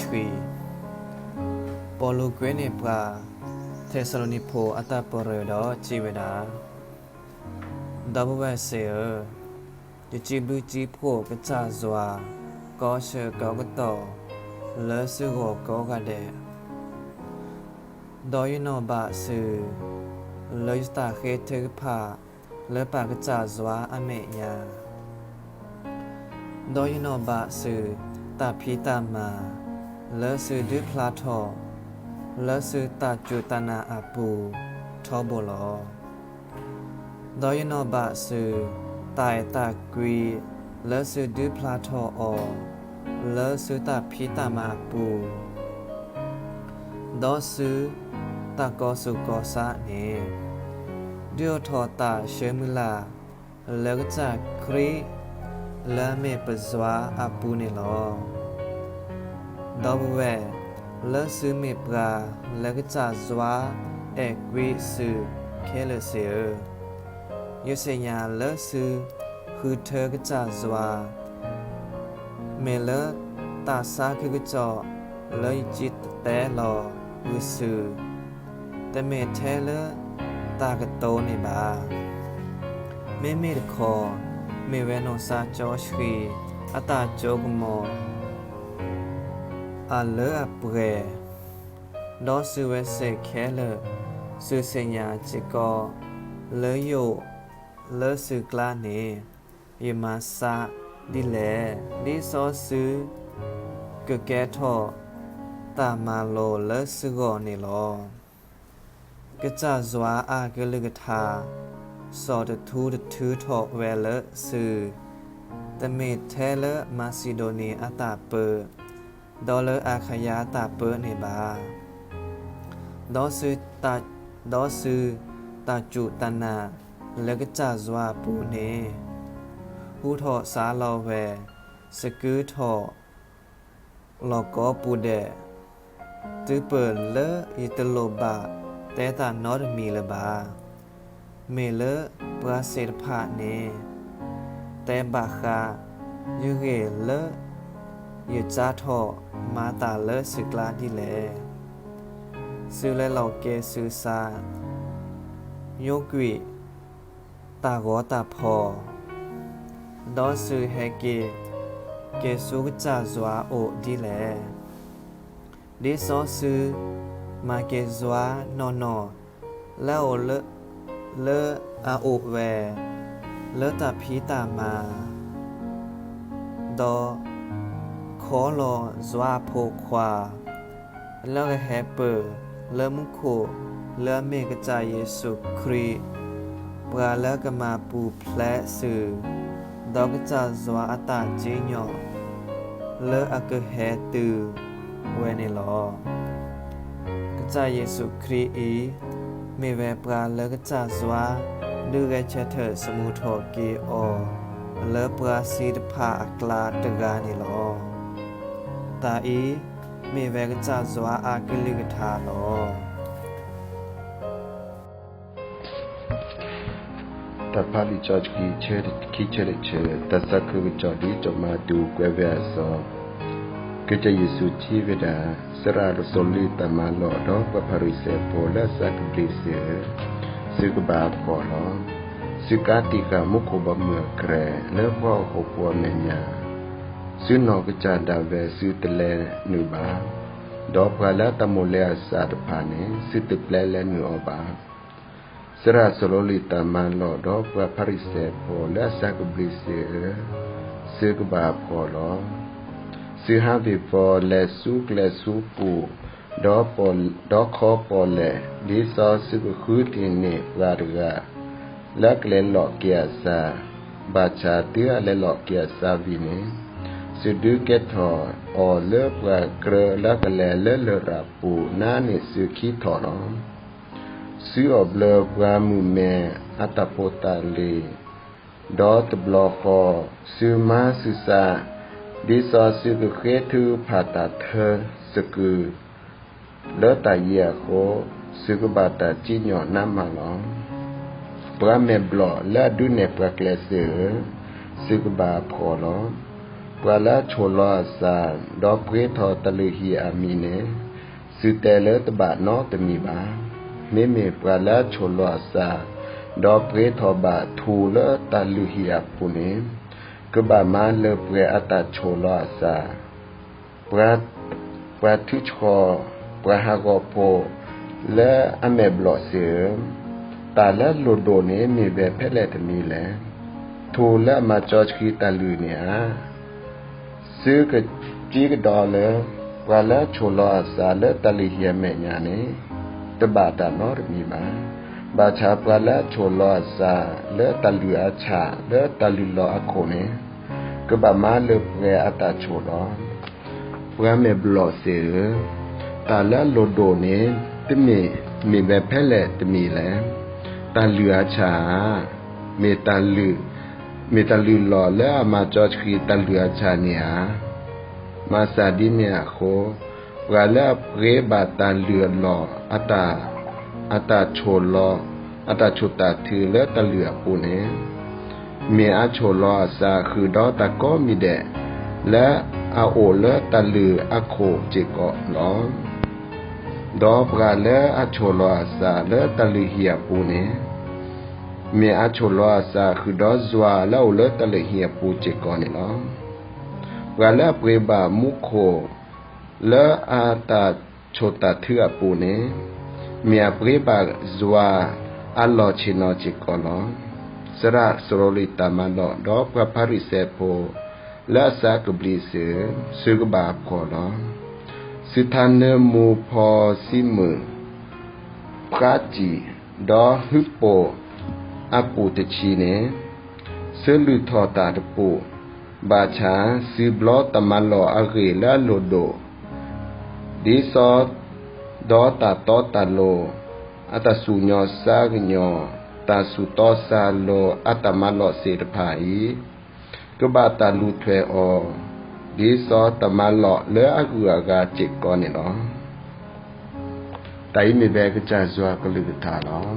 ရွှေပေါ်လိုကွဲနေပရာသေဆလိုနီဖိုအတပရတော့ကြည်ဝဒဒဘဝဆေယကြည်ဘူးကြည်ဖို့ကကြစွာကောရှေကောကတော့လဲစုကိုကောကတဲ့ဒေါ်ယနောဘာစုလေစတာခေတေဖာလဲပါကကြစွာအမေညာဒေါ်ယနောဘာစုတဖိတမ လဲစုဒုဖလာထောလဲစုတကျူတနာအပူထောဘလောဒေါ်ယနောဘာစုတိုင်တကွီလဲစုဒုဖလာထောအောလဲစုတဖိတမပူဒေါ်စုတကောစုကောစာနေဒီယထောတာရှေမလာလေကချခရီလာမေပဇွာအပူနေလော ဒေါ်ဝဲလဲစုမေပရာလေကချဇွာအကွေစုခဲလစေယစညာလဲစုခူထကချဇွာမေလတာစာခကကြောလေจิตတဲလောဝစုတမေထဲလတာကတောနေပါမေမေတခေါ်မေဝဲနောစာကြောရှိအတာကြောကမော အလဲအပရေဒေါ်စုဝဲစေခဲလစုစညာချေကောလဲယိုလဲစုကလာနေယမစာဒီလေဒီစောစုကကဲထောတာမာလောလဲစုကောနေလောကကြဇွာအာကလကထာစောတထူးတထူးထောဝဲလဆူတမေထဲလမာစီဒိုနီအတာပ ဒေါ်လာအခယာတာပနေပါဒေါ်ဆူတာဒေါ်ဆူတာကျူတနာလကကြဇွာပူနေဟူထောစားလောဝဲစကူးထောလောကောပူတဲ့တူပလဤတလောဘာတဲတာနော့မီလဘာမေလပရာစေဖာနေတဲဘာခာယူဂေလ อยู่จ้าทอมาตาเลสึกลาดีแลซื้อและเหล่าเกซื้อซาโยกุยตากอตาพอดอซื้อแฮเกเกซุกจาจวาโอดีแลดิซอซื้อมาเกจวานอนอแล้วเลเลอาโอแวเลตาพีตามาดอ ယဇာထောမာတာလစကလာဒီလေဆူလဲလောက်ကဲဆူစာယုတ်ကွေတာဂောတာဖောဒေါ်ဆူဟေကေကေဆုကကြဇွာအိုဒီလေဒီစောဆူမာကေဇွာနော်နော်လဲအိုလလဲအာအိုဝဲလဲတာဖီတာမာဒေါ်ခေါ်လောဇွာဖိုခွာလဲဟဲပလဲမှုခိုလဲမေကကြယေစုခရီပရာလကမာပူဖလက်ဆူဒေါကကြဇွာအတာဂျင်းညောလဲအကဟဲတူဝဲနေလောကြယေစုခရီအေမေဝဲပရာလကကြဇွာလူကချက်ထစမှုထောကေအောလပရာစီတဖာအကလာတကားနေလော တာအေမေဝဲကကြဇွာအာကလိကထာလောတဖာလီချော့ကီချေကီချေချေတသကကချောဒီတမတူကွဲပြာဆောကကြယေစုချီဝဒစရာရဆိုလီတမလောတော့ပပရိစေပေါ်လက်စကပရိစေစုကဘာပေါ်လောစုကတိကမုခဘမကရလေဘောဟပေါ်မညာ စုနောကကြတာပဲစုတလဲနုပါဒေါ်ပလာတမိုလဲစာတဖာနေစုတပလဲလဲနုအပါစရဆလိုလီတမန်လောတော့ပပရိစေပေါ်လက်စကပရိစေစုကဘာပေါ်လော si ha vi po le su le su pu do po do kho po le li so su ku khu ti ni wa ga la kle lo kya sa ba cha ti le lo kya sa vi ni su du ke tho o le pa kre la kle le le ra pu na ni su ki tho no su o ble pa mu me atapota le dot block su ma su sa ဒီစောစုကခေထုဖာတာသစကုလောတယေခောစုကဘာတာချိညောနမလောပရမေဘလလာဒုနေပကလစေစုကဘာဖောလော ပဝလာချိုလောစာဒေါပရေထောတလူဟီအမီနေစုတဲလတဘနောတမီပါမေမေပဝလာချိုလောစာဒေါပရေထောဘာထူလတလူဟီအပူနေကဘာမလပရေအတချိုလောစာပရပရထုချောပရဟာဂောပိုလဲအမေဘလောစေတာလလိုဒိုနေမြေပဲဖက်လက်တမီလဲထိုလမချောချခီတလူနေအာ sư cái chỉ cái đó là và là chỗ lo xa là ta li hiểm mẹ nhà này ta bà ta nó được mi bà bà cha và là chỗ lo xa là ta li a cha là ta li lo a khổ này cái bà má lơ về a ta chỗ đó và mẹ blo sẽ ta là lô đồ này tự mi mi về phê lệ tự mi lẽ ta li a cha mẹ ta li မေတလူလောလဲအမ ကြောချခီတလူအချာနီယာမဆာဒီနီယာခိုဝါလာပရေဘာတန်လူလောအတာအတာချိုလောအတာချုတာသီလဲတလူအပူနေမေအချိုလောအစာခူတော့တကောမီတဲ့လဲအအိုလဲတလူအခိုဂျေကောလောတော့ပက လဲအချိုလောအစာလဲတလူဟီအပူနေ mi a cholo sa khu do zwa la o le ta le hi pu che ko ni lo wa la pre ba mu kho le a ta chota thu a pu ne mi a pre ba zwa a lo chi no che ko lo sara soroli ta ma lo do pa pa ri se po la sa ku bli se su ga ba ko lo su than ne mu pho si mu pra ji do hu po အပူတချီနေဆလူထောတာတပူဘာချာစီဘလောတမလောအဂေလာလိုဒိုဒီစောဒေါ်တာတောတာလိုအတဆူညောစာကညောတာဆူတောစာလိုအတမလောစေတဖာဤကဘာတာလူထွဲအောဒီစောတမလောလဲအကူအကจิตကောနေလောတိုင်မီဘဲကကြဇွာကလူထားလော